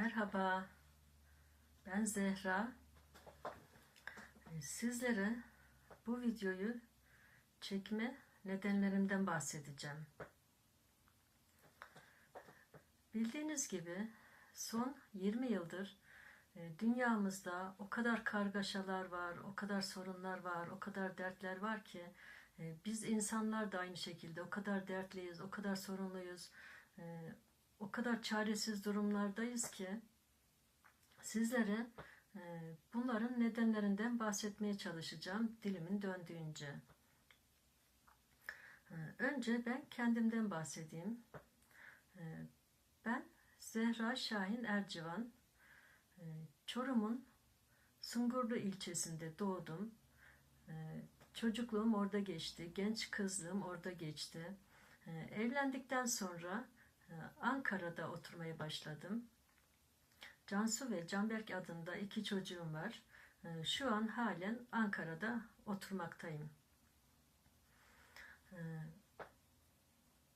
Merhaba, ben Zehra. Ee, Sizlere bu videoyu çekme nedenlerimden bahsedeceğim. Bildiğiniz gibi son 20 yıldır e, dünyamızda o kadar kargaşalar var, o kadar sorunlar var, o kadar dertler var ki e, biz insanlar da aynı şekilde o kadar dertliyiz, o kadar sorunluyuz, e, o kadar çaresiz durumlardayız ki sizlere e, bunların nedenlerinden bahsetmeye çalışacağım dilimin döndüğünce. E, Önce ben kendimden bahsedeyim. E, Ben Zehra Şahin Ercivan. E, Çorum'un Sungurlu ilçesinde doğdum. Çocukluğum orada geçti. Genç kızlığım orada geçti. Evlendikten sonra Ankara'da oturmaya başladım. Cansu ve Canberk adında iki çocuğum var. E, Şu an halen Ankara'da oturmaktayım. E,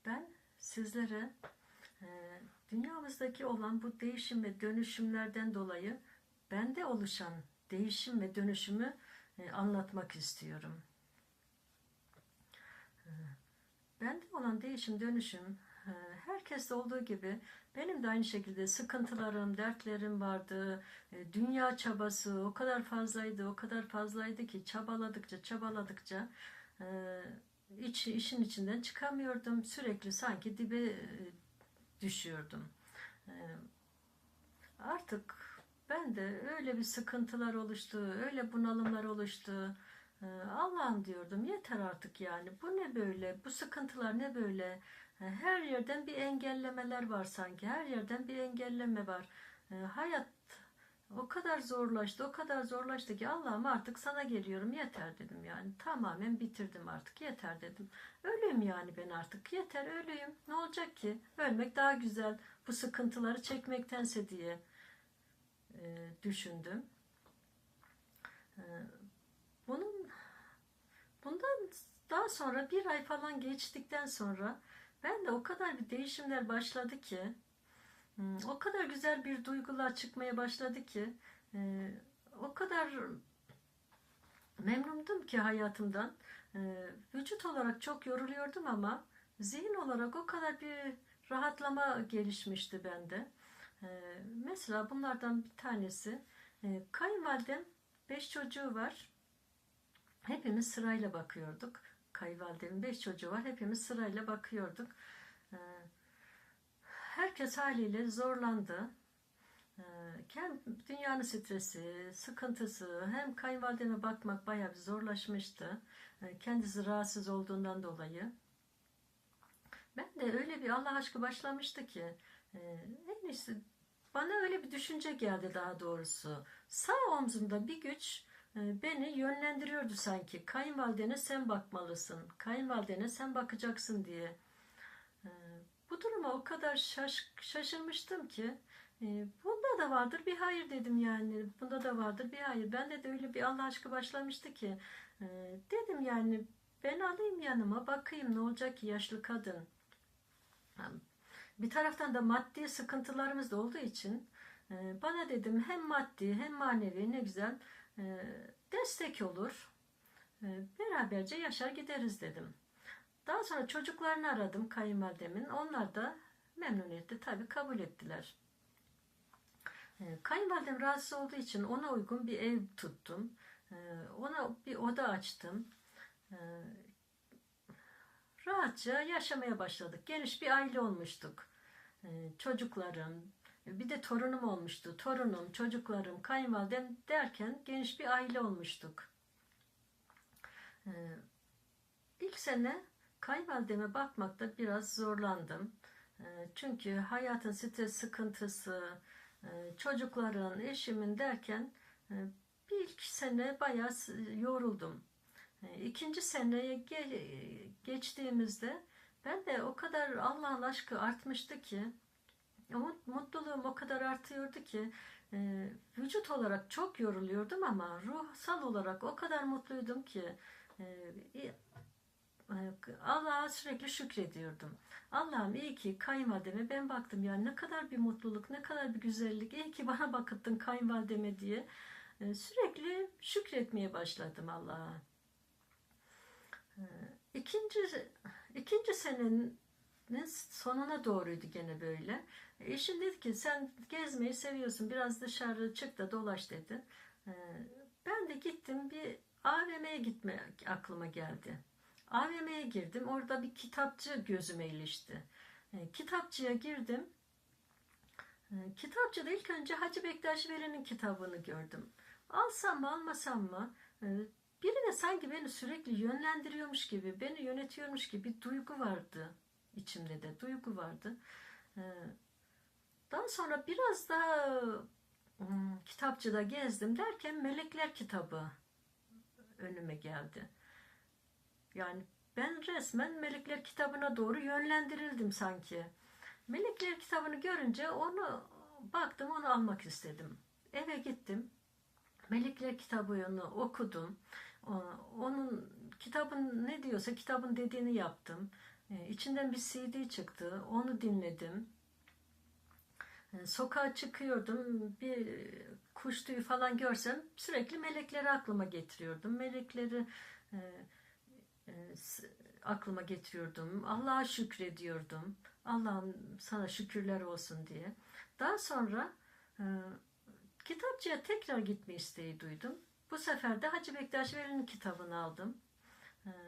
Ben sizlere e, dünyamızdaki olan bu değişim ve dönüşümlerden dolayı bende oluşan değişim ve dönüşümü e, anlatmak istiyorum. Bende olan değişim dönüşüm herkeste olduğu gibi benim de aynı şekilde sıkıntılarım, dertlerim vardı. E, Dünya çabası o kadar fazlaydı, o kadar fazlaydı ki çabaladıkça, çabaladıkça e, iç, işin içinden çıkamıyordum. Sürekli sanki dibe e, düşüyordum. Artık ben de öyle bir sıkıntılar oluştu, öyle bunalımlar oluştu. Allah'ım diyordum yeter artık yani. Bu ne böyle? Bu sıkıntılar ne böyle? E, Her yerden bir engellemeler var sanki. Her yerden bir engelleme var. E, Hayat o kadar zorlaştı, o kadar zorlaştı ki Allah'ım artık sana geliyorum yeter dedim yani. Tamamen bitirdim artık yeter dedim. Öleyim yani ben artık yeter öleyim. Ne olacak ki? Ölmek daha güzel bu sıkıntıları çekmektense diye e, düşündüm. E, bunun bundan daha sonra bir ay falan geçtikten sonra ben de o kadar bir değişimler başladı ki Hmm, O kadar güzel bir duygular çıkmaya başladı ki e, o kadar memnundum ki hayatımdan. E, vücut olarak çok yoruluyordum ama zihin olarak o kadar bir rahatlama gelişmişti bende. E, mesela bunlardan bir tanesi kayınvalidem beş çocuğu var. Hepimiz sırayla bakıyorduk. Kayınvalidemin beş çocuğu var. Hepimiz sırayla bakıyorduk. E, herkes haliyle zorlandı. Ee, dünyanın stresi, sıkıntısı, hem kayınvalideme bakmak bayağı bir zorlaşmıştı. Ee, Kendisi rahatsız olduğundan dolayı. Ben de öyle bir Allah aşkı başlamıştı ki, e, en iyisi bana öyle bir düşünce geldi daha doğrusu. Sağ omzumda bir güç beni yönlendiriyordu sanki. Kayınvalidene sen bakmalısın, kayınvalidene sen bakacaksın diye. Ee, bu duruma o kadar şaş, şaşırmıştım ki e, bunda da vardır bir hayır dedim yani. Bunda da vardır bir hayır. Bende de öyle bir Allah aşkı başlamıştı ki e, dedim yani ben alayım yanıma bakayım ne olacak ki yaşlı kadın. Bir taraftan da maddi sıkıntılarımız da olduğu için e, bana dedim hem maddi hem manevi ne güzel destek olur. E, Beraberce yaşar gideriz dedim. Daha sonra çocuklarını aradım kayınvalidemin. Onlar da memnuniyetle tabii kabul ettiler. Ee, Kayınvalidem rahatsız olduğu için ona uygun bir ev tuttum. Ee, Ona bir oda açtım. Ee, Rahatça yaşamaya başladık. Geniş bir aile olmuştuk. Ee, Çocuklarım, bir de torunum olmuştu. Torunum, çocuklarım, kayınvalidem derken geniş bir aile olmuştuk. Ee, İlk sene kayınvalideme bakmakta biraz zorlandım. E, Çünkü hayatın stres sıkıntısı, e, çocukların, eşimin derken e, bir iki sene bayağı yoruldum. E, İkinci seneye ge- geçtiğimizde ben de o kadar Allah'ın aşkı artmıştı ki mutluluğum o kadar artıyordu ki e, vücut olarak çok yoruluyordum ama ruhsal olarak o kadar mutluydum ki e, e, Allah'a sürekli şükrediyordum. Allah'ım iyi ki kayınvalideme ben baktım ya ne kadar bir mutluluk, ne kadar bir güzellik. İyi ki bana bakıttın kayınvalideme diye. E, Sürekli şükretmeye başladım Allah'a. E, İkinci, ikinci senenin sonuna doğruydu gene böyle. Eşim dedi ki sen gezmeyi seviyorsun biraz dışarı çık da dolaş dedi. E, Ben de gittim bir AVM'ye gitmek aklıma geldi. AVM'ye girdim. Orada bir kitapçı gözüme ilişti. E, kitapçıya girdim. E, kitapçıda ilk önce Hacı Bektaş Veli'nin kitabını gördüm. Alsam mı almasam mı? E, biri de sanki beni sürekli yönlendiriyormuş gibi, beni yönetiyormuş gibi bir duygu vardı. içimde de duygu vardı. Daha sonra biraz daha hmm, kitapçıda gezdim derken Melekler kitabı önüme geldi. Yani ben resmen Melekler kitabına doğru yönlendirildim sanki. Melekler kitabını görünce onu baktım onu almak istedim. Eve gittim. Melekler kitabını okudum. Onun kitabın ne diyorsa kitabın dediğini yaptım. Ee, İçinden bir CD çıktı. Onu dinledim. Ee, Sokağa çıkıyordum. Bir kuş tüyü falan görsem sürekli melekleri aklıma getiriyordum. Melekleri e, e, aklıma getiriyordum. Allah'a şükrediyordum. Allah'ım sana şükürler olsun diye. Daha sonra e, kitapçıya tekrar gitme isteği duydum. Bu sefer de Hacı Bektaş Veli'nin kitabını aldım.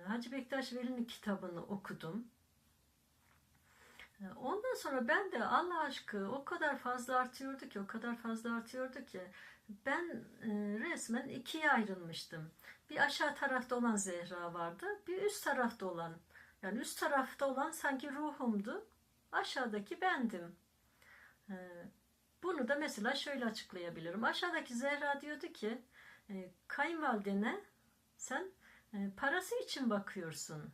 Hacı Bektaş Veli'nin kitabını okudum. Ondan sonra ben de Allah aşkı o kadar fazla artıyordu ki, o kadar fazla artıyordu ki ben e, resmen ikiye ayrılmıştım. Bir aşağı tarafta olan Zehra vardı, bir üst tarafta olan. Yani üst tarafta olan sanki ruhumdu, aşağıdaki bendim. E, Bunu da mesela şöyle açıklayabilirim. Aşağıdaki Zehra diyordu ki, e, kayınvalidene sen parası için bakıyorsun.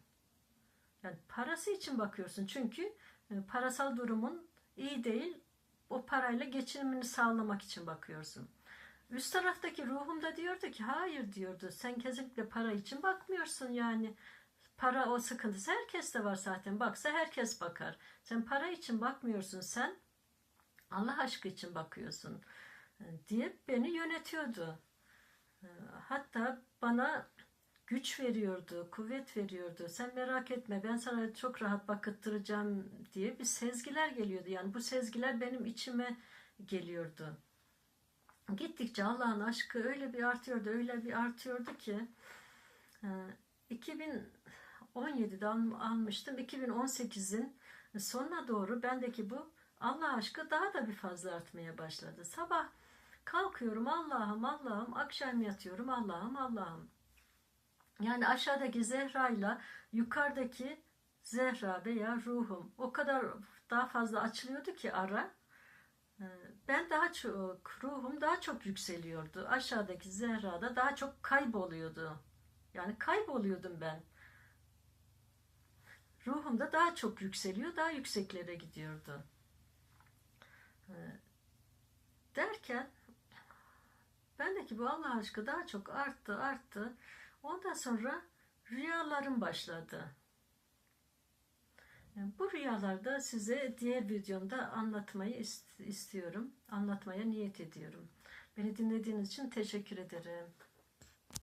Yani parası için bakıyorsun çünkü parasal durumun iyi değil. O parayla geçinimini sağlamak için bakıyorsun. Üst taraftaki ruhum da diyordu ki hayır diyordu. Sen kesinlikle para için bakmıyorsun yani. Para o sıkıntısı herkeste var zaten. Baksa herkes bakar. Sen para için bakmıyorsun. Sen Allah aşkı için bakıyorsun diye beni yönetiyordu. Hatta bana güç veriyordu, kuvvet veriyordu. Sen merak etme ben sana çok rahat bakıttıracağım diye bir sezgiler geliyordu. Yani bu sezgiler benim içime geliyordu. Gittikçe Allah'ın aşkı öyle bir artıyordu, öyle bir artıyordu ki e, 2017'de al- almıştım. 2018'in sonuna doğru bendeki bu Allah aşkı daha da bir fazla artmaya başladı. Sabah kalkıyorum Allah'ım Allah'ım, akşam yatıyorum Allah'ım Allah'ım. Yani aşağıdaki Zehra'yla yukarıdaki Zehra veya ruhum o kadar daha fazla açılıyordu ki ara. Ee, Ben daha çok, ruhum daha çok yükseliyordu. Aşağıdaki Zehra'da daha çok kayboluyordu. Yani kayboluyordum ben. Ruhum da daha çok yükseliyor, daha yükseklere gidiyordu. Ee, Derken bendeki bu Allah aşkı daha çok arttı, arttı. Ondan sonra rüyalarım başladı. Bu rüyalarda size diğer videomda anlatmayı ist- istiyorum. Anlatmaya niyet ediyorum. Beni dinlediğiniz için teşekkür ederim.